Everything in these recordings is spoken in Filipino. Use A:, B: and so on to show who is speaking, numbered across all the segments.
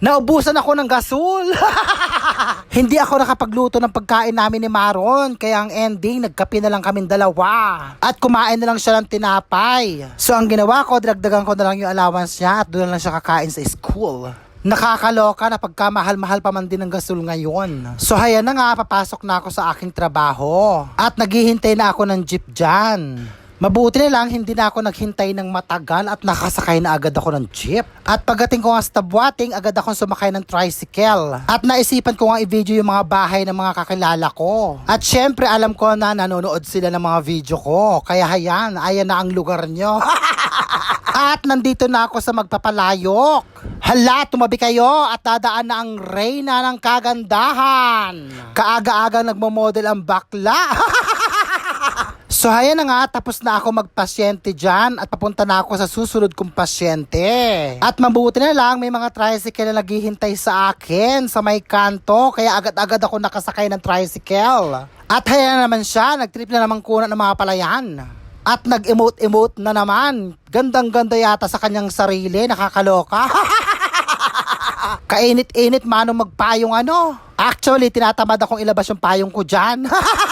A: Naubusan ako ng gasol. Hindi ako nakapagluto ng pagkain namin ni Maron. Kaya ang ending, nagkape na lang kaming dalawa. At kumain na lang siya ng tinapay. So ang ginawa ko, dinagdagan ko na lang yung allowance niya at doon lang siya kakain sa school. Nakakaloka na pagkamahal-mahal pa man din ng gasol ngayon. So hayan na nga, papasok na ako sa aking trabaho. At naghihintay na ako ng jeep dyan. Mabuti na lang, hindi na ako naghintay ng matagal at nakasakay na agad ako ng jeep. At pagdating ko nga sa Tabuating, agad akong sumakay ng tricycle. At naisipan ko nga i-video yung mga bahay ng mga kakilala ko. At syempre, alam ko na nanonood sila ng mga video ko. Kaya hayan, ayan na ang lugar nyo. At nandito na ako sa magpapalayok. Hala, tumabi kayo at dadaan na ang reyna ng kagandahan. Kaaga-aga nagmo-model ang bakla. So hayan na nga, tapos na ako magpasyente dyan at papunta na ako sa susunod kong pasyente. At mabuti na lang, may mga tricycle na naghihintay sa akin sa may kanto, kaya agad-agad ako nakasakay ng tricycle. At hayan na naman siya, nagtrip na naman kuna ng mga palayan. At nag-emote-emote na naman. Gandang-ganda yata sa kanyang sarili, nakakaloka. Kainit-init manong magpayong ano. Actually, tinatamad akong ilabas yung payong ko dyan.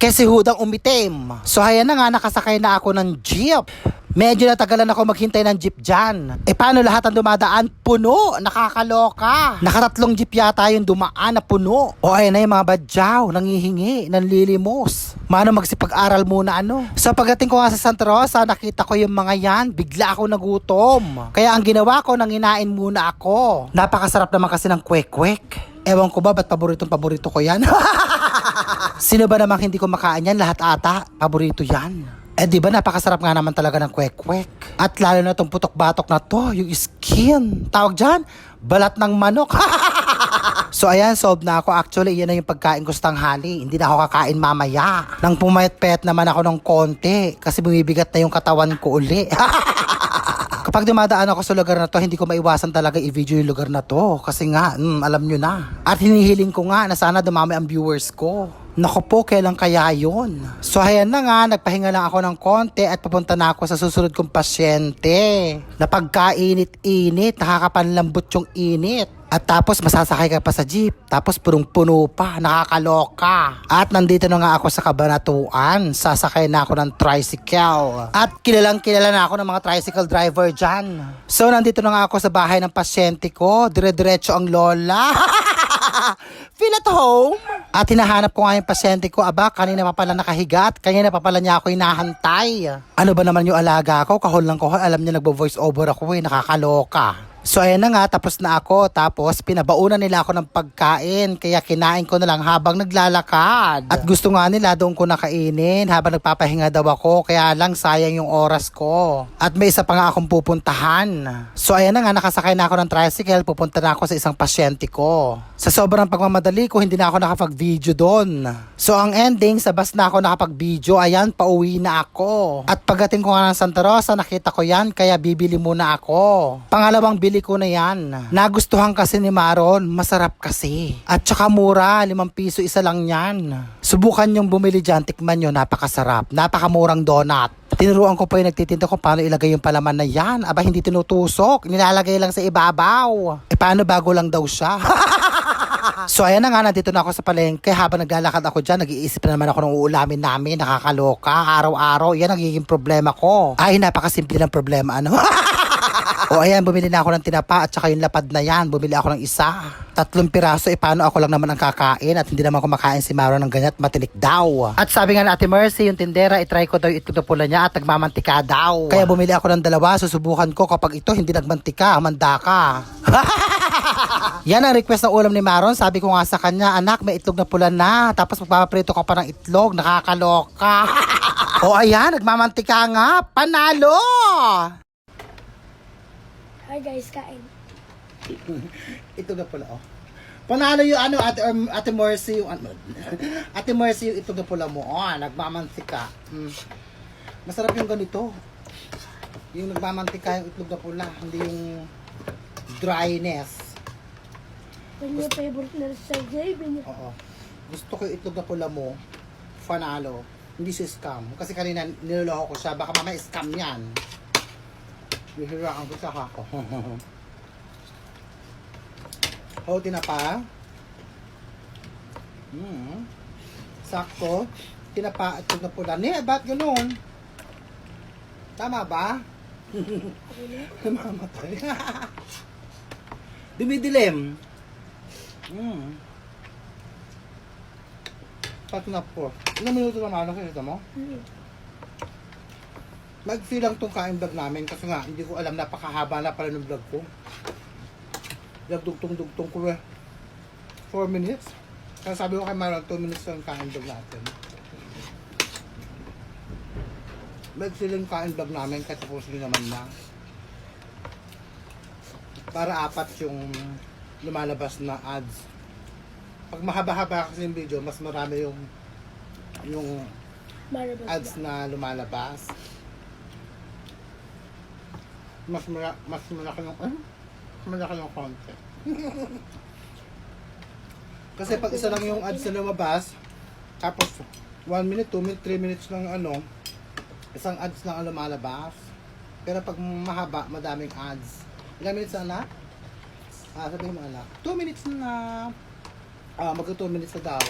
A: Kasi hudang umitim. So hayan na nga, nakasakay na ako ng jeep. Medyo natagalan ako maghintay ng jeep dyan. E paano lahat ang dumadaan? Puno! Nakakaloka! Nakatatlong jeep yata yung dumaan na puno. O ayan na yung mga badyaw, nangihingi, nanlilimos. Mano magsipag-aral muna ano. Sa pagdating ko nga sa Santa Rosa, nakita ko yung mga yan. Bigla ako nagutom. Kaya ang ginawa ko, nanginain muna ako. Napakasarap naman kasi ng kwek-kwek. Ewan ko ba, ba't paboritong paborito ko yan? Sino ba namang hindi ko makain yan? Lahat ata, paborito yan. Eh di ba napakasarap nga naman talaga ng kwek-kwek. At lalo na tong putok-batok na to, yung skin. Tawag dyan, balat ng manok. so ayan, solved na ako. Actually, yan na yung pagkain ko sa tanghali. Hindi na ako kakain mamaya. Nang pumayat-payat naman ako ng konti kasi bumibigat na yung katawan ko uli. Kapag dumadaan ako sa lugar na to, hindi ko maiwasan talaga i-video yung lugar na to. Kasi nga, mm, alam nyo na. At hinihiling ko nga na sana dumami ang viewers ko. Naku po, kailan kaya yun? So ayan na nga, nagpahinga lang ako ng konti at papunta na ako sa susunod kong pasyente. Na pagkainit-init, nakakapanlambot yung init. At tapos masasakay ka pa sa jeep. Tapos punong-puno pa, nakakaloka. At nandito na nga ako sa kabanatuan. Sasakay na ako ng tricycle. At kilalang kilala na ako ng mga tricycle driver dyan. So nandito na nga ako sa bahay ng pasyente ko. Dire-diretso ang lola. Feel at home. At hinahanap ko nga yung pasyente ko. Aba, kanina pa pala nakahiga at kanina pa pala niya ako hinahantay. Ano ba naman yung alaga ko? Kahol lang kahol. Alam niya nagbo-voice over ako eh. Nakakaloka. So ayan na nga, tapos na ako. Tapos pinabaunan nila ako ng pagkain. Kaya kinain ko na lang habang naglalakad. At gusto nga nila doon ko nakainin habang nagpapahinga daw ako. Kaya lang sayang yung oras ko. At may isa pa nga akong pupuntahan. So ayan na nga, nakasakay na ako ng tricycle. Pupunta na ako sa isang pasyente ko. Sa sobrang pagmamadali ko, hindi na ako nakapag-video doon. So ang ending, sa bus na ako nakapag-video. Ayan, pauwi na ako. At pagdating ko nga ng Santa Rosa, nakita ko yan. Kaya bibili muna ako. Pangalawang bili ko na yan. Nagustuhan kasi ni Maron, masarap kasi. At saka mura, limang piso isa lang yan. Subukan yung bumili dyan, tikman nyo, napakasarap. Napakamurang donut. Tinuruan ko pa yung nagtitinda ko paano ilagay yung palaman na yan. Aba, hindi tinutusok. Nilalagay lang sa ibabaw. E paano bago lang daw siya? So ayan na nga, nandito na ako sa palengke. Habang naglalakad ako dyan, nag-iisip na naman ako ng uulamin namin. Nakakaloka, araw-araw. Yan ang problema ko. Ay, napakasimple ng problema, ano? o ayan, bumili na ako ng tinapa at saka yung lapad na yan. Bumili ako ng isa. Tatlong piraso, eh paano ako lang naman ang kakain at hindi naman kumakain si Maro ng ganyan at matinik daw. At sabi nga na Ate Mercy, yung tindera, itry ko daw itlog na pula niya at nagmamantika daw. Kaya bumili ako ng dalawa, susubukan ko kapag ito hindi nagmantika, manda ka. Yan ang request ng ulam ni Maron. Sabi ko nga sa kanya, anak, may itlog na pula na. Tapos magpapaprito ka pa ng itlog. Nakakaloka. o ayan, nagmamantika nga. Panalo!
B: Hi guys, kain.
A: itlog na pula, oh. Panalo yung ano, ate, um, ate Mercy, yung ano, ate Mercy yung itlog na pula mo. Oh, nagmamantika. Mm. Masarap yung ganito. Yung nagmamantika yung itlog na pula, hindi yung dryness.
B: When your favorite na sa Jay,
A: Oo. Gusto ko yung itlog na pula mo, fanalo. Hindi si scam. Kasi kanina niloloko ko siya. Baka mamaya scam yan. Bihiraan ko siya ako. O, tinapa. Hmm. Sakto. Tinapa at na pula. Ne, ba't ganun? Tama ba? Mamatay. Dumidilim. Hmm. Pat na po. Ilang minuto naman ako kita mo?
B: Hmm.
A: Mag-feel lang tong kain vlog namin kasi nga hindi ko alam napakahaba na pala ng vlog ko. Nagdugtong-dugtong ko eh. 4 minutes. Kaya sabi ko kay Marlon, 2 minutes lang kain vlog natin. Mag-feel lang kain vlog namin kahit tapos naman na. Para apat yung lumalabas na ads. Pag mahaba-haba kasi yung video, mas marami yung yung
B: Marabas
A: ads
B: ba?
A: na lumalabas. Mas mala, mas malaki yung eh, mas malaki yung konti. Kasi pag isa lang yung ads na lumabas, tapos 1 minute, 2 minute, 3 minutes lang ano, isang ads lang ang lumalabas. Pero pag mahaba, madaming ads. Ilang minutes na anak? Ah, sabihin mo anak. 2 minutes na. Ah, mag 2 minutes na daw.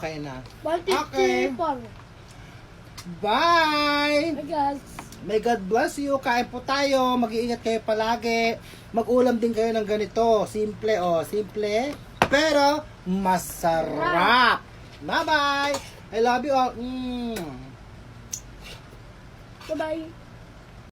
A: Okay na. Okay. Bye!
B: Hi guys.
A: May God bless you. Kain po tayo. Mag-iingat kayo palagi. Mag-ulam din kayo ng ganito. Simple, oh. Simple. Pero, masarap. Bye-bye. I love you all. Mm.
B: Bye-bye.